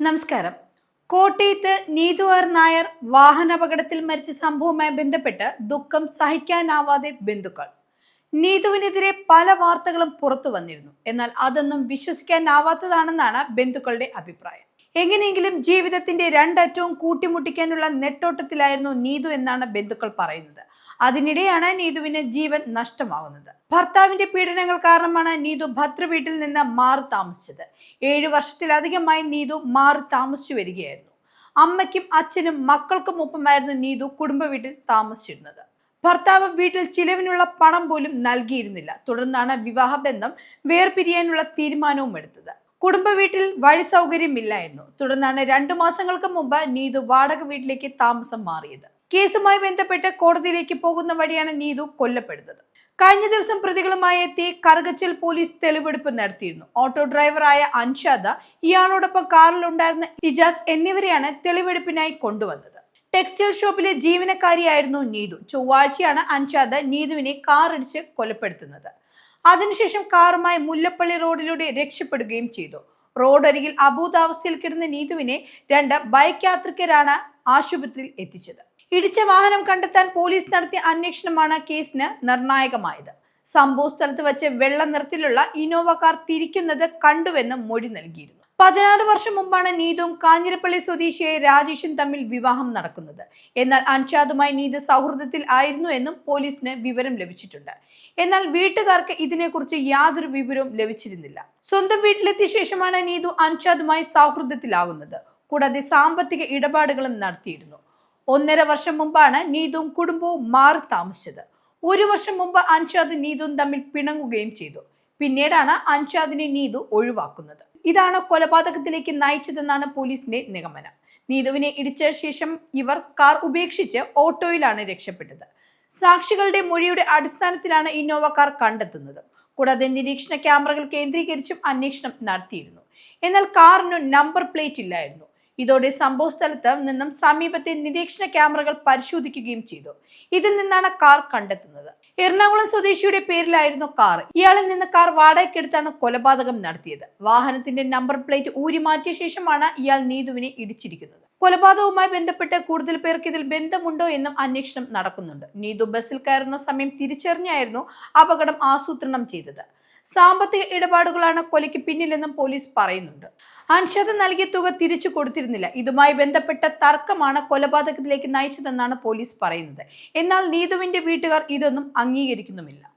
നമസ്കാരം. കോട്ടയത്ത് നീതു ആർ നായർ വാഹനാപകടത്തിൽ മരിച്ച സംഭവവുമായി ബന്ധപ്പെട്ട് ദുഃഖം സഹിക്കാനാവാതെ ബന്ധുക്കൾ. നീതുവിനെതിരെ പല വാർത്തകളും പുറത്തു വന്നിരുന്നു. എന്നാൽ അതൊന്നും വിശ്വസിക്കാനാവാത്തതാണെന്നാണ് ബന്ധുക്കളുടെ അഭിപ്രായം. എങ്ങനെയെങ്കിലും ജീവിതത്തിന്റെ രണ്ടറ്റവും കൂട്ടിമുട്ടിക്കാനുള്ള നെട്ടോട്ടത്തിലായിരുന്നു നീതു എന്നാണ് ബന്ധുക്കൾ പറയുന്നത്. അതിനിടെയാണ് നീതുവിന് ജീവൻ നഷ്ടമാകുന്നത് ഭർത്താവിന്റെ പീഡനങ്ങൾ കാരണമാണ് നീതു ഭദ്ര വീട്ടിൽ നിന്ന് മാറി താമസിച്ചത്. ഏഴു വർഷത്തിലധികമായി നീതു മാറി താമസിച്ചു വരികയായിരുന്നു. അമ്മയ്ക്കും അച്ഛനും മക്കൾക്കും ഒപ്പമായിരുന്നു നീതു കുടുംബ വീട്ടിൽ താമസിച്ചിരുന്നത്. ഭർത്താവ് വീട്ടിൽ ചിലവിനുള്ള പണം പോലും നൽകിയിരുന്നില്ല. തുടർന്നാണ് വിവാഹബന്ധം വേർപിരിയാനുള്ള തീരുമാനവും എടുത്തത്. കുടുംബ വീട്ടിൽ വഴി സൗകര്യമില്ലായിരുന്നു. തുടർന്നാണ് രണ്ടു മാസങ്ങൾക്ക് മുമ്പ് നീതു വാടക വീട്ടിലേക്ക് താമസം മാറിയത്. കേസുമായി ബന്ധപ്പെട്ട് കോടതിയിലേക്ക് പോകുന്ന വഴിയാണ് നീതു കൊല്ലപ്പെടുന്നത്. കഴിഞ്ഞ ദിവസം പ്രതികളുമായി എത്തി കറുകച്ചൽ പോലീസ് തെളിവെടുപ്പ് നടത്തിയിരുന്നു. ഓട്ടോ ഡ്രൈവറായ അൻഷാദ ഇയാളോടൊപ്പം കാറിൽ ഉണ്ടായിരുന്ന ഇജാസ് എന്നിവരെയാണ് തെളിവെടുപ്പിനായി കൊണ്ടുവന്നത്. ടെക്സ്റ്റൈൽ ഷോപ്പിലെ ജീവനക്കാരിയായിരുന്നു നീതു. ചൊവ്വാഴ്ചയാണ് അൻഷാദ നീതുവിനെ കാറിടിച്ച് കൊലപ്പെടുത്തുന്നത്. അതിനുശേഷം കാറുമായി മുല്ലപ്പള്ളി റോഡിലൂടെ രക്ഷപ്പെടുകയും ചെയ്തു. റോഡരികിൽ അബൂതാവസ്ഥയിൽ കിടന്ന നീതുവിനെ രണ്ട് ബൈക്ക് യാത്രികരാണ് ആശുപത്രിയിൽ എത്തിച്ചത്. ഇടിച്ച വാഹനം കണ്ടെത്താൻ പോലീസ് നടത്തിയ അന്വേഷണമാണ് കേസിന് നിർണായകമായത്. സംഭവ സ്ഥലത്ത് വെച്ച് വെള്ള നിറത്തിലുള്ള ഇനോവ കാർ തിരിക്കുന്നത് കണ്ടുവെന്ന് മൊഴി നൽകിയിരുന്നു. പതിനാറ് വർഷം മുമ്പാണ് നീതും കാഞ്ഞിരപ്പള്ളി സ്വദേശിയായ രാജേഷും തമ്മിൽ വിവാഹം നടക്കുന്നത്. എന്നാൽ അൻഷാദുമായി നീതു സൗഹൃദത്തിൽ ആയിരുന്നു എന്നും പോലീസിന് വിവരം ലഭിച്ചിട്ടുണ്ട്. എന്നാൽ വീട്ടുകാർക്ക് ഇതിനെക്കുറിച്ച് യാതൊരു വിവരവും ലഭിച്ചിരുന്നില്ല. സ്വന്തം വീട്ടിലെത്തിയ ശേഷമാണ് നീതു അൻഷാദുമായി സൗഹൃദത്തിലാകുന്നത് കൂടാതെ സാമ്പത്തിക ഇടപാടുകളും നടത്തിയിരുന്നു. ഒന്നര വർഷം മുമ്പാണ് നീതും കുടുംബവും മാറി താമസിച്ചത്. ഒരു വർഷം മുമ്പ് അൻഷാദ് നീതും തമ്മിൽ പിണങ്ങുകയും ചെയ്തു. പിന്നീടാണ് അൻഷാദിനെ നീതു ഒഴിവാക്കുന്നത്. ഇതാണ് കൊലപാതകത്തിലേക്ക് നയിച്ചതെന്നാണ് പോലീസിന്റെ നിഗമനം. നീതുവിനെ ഇടിച്ച ശേഷം ഇവർ കാർ ഉപേക്ഷിച്ച് ഓട്ടോയിലാണ് രക്ഷപ്പെട്ടത്. സാക്ഷികളുടെ മൊഴിയുടെ അടിസ്ഥാനത്തിലാണ് ഇന്നോവ കാർ കണ്ടെത്തുന്നത്. കൂടാതെ നിരീക്ഷണ ക്യാമറകൾ കേന്ദ്രീകരിച്ചും അന്വേഷണം നടത്തിയിരുന്നു. എന്നാൽ കാറിന് നമ്പർ പ്ലേറ്റ് ഇല്ലായിരുന്നു. ഇതോടെ സംഭവ സ്ഥലത്ത് നിന്നും സമീപത്തെ നിരീക്ഷണ ക്യാമറകൾ പരിശോധിക്കുകയും ചെയ്തു. ഇതിൽ നിന്നാണ് കാർ കണ്ടെത്തുന്നത്. എറണാകുളം സ്വദേശിയുടെ പേരിലായിരുന്നു കാർ. ഇയാളിൽ നിന്ന് കാർ വാടകയ്ക്കെടുത്താണ് കൊലപാതകം നടത്തിയത്. വാഹനത്തിന്റെ നമ്പർ പ്ലേറ്റ് ഊരിമാറ്റിയ ശേഷമാണ് ഇയാൾ നീതുവിനെ ഇടിച്ചിരിക്കുന്നത്. കൊലപാതകവുമായി ബന്ധപ്പെട്ട് കൂടുതൽ പേർക്ക് ഇതിൽ ബന്ധമുണ്ടോ എന്നും അന്വേഷണം നടക്കുന്നുണ്ട്. നീതു ബസ്സിൽ കയറുന്ന സമയം തിരിച്ചറിഞ്ഞായിരുന്നു അപകടം ആസൂത്രണം ചെയ്തത്. സാമ്പത്തിക ഇടപാടുകളാണ് കൊലയ്ക്ക് പിന്നിലെന്നും പോലീസ് പറയുന്നുണ്ട്. അൻഷദ് നൽകിയ തുക തിരിച്ചു കൊടുത്തിരുന്നില്ല. ഇതുമായി ബന്ധപ്പെട്ട തർക്കമാണ് കൊലപാതകത്തിലേക്ക് നയിച്ചതെന്നാണ് പോലീസ് പറയുന്നത്. എന്നാൽ നീതുവിന്റെ വീട്ടുകാർ ഇതൊന്നും അംഗീകരിക്കുന്നുമില്ല.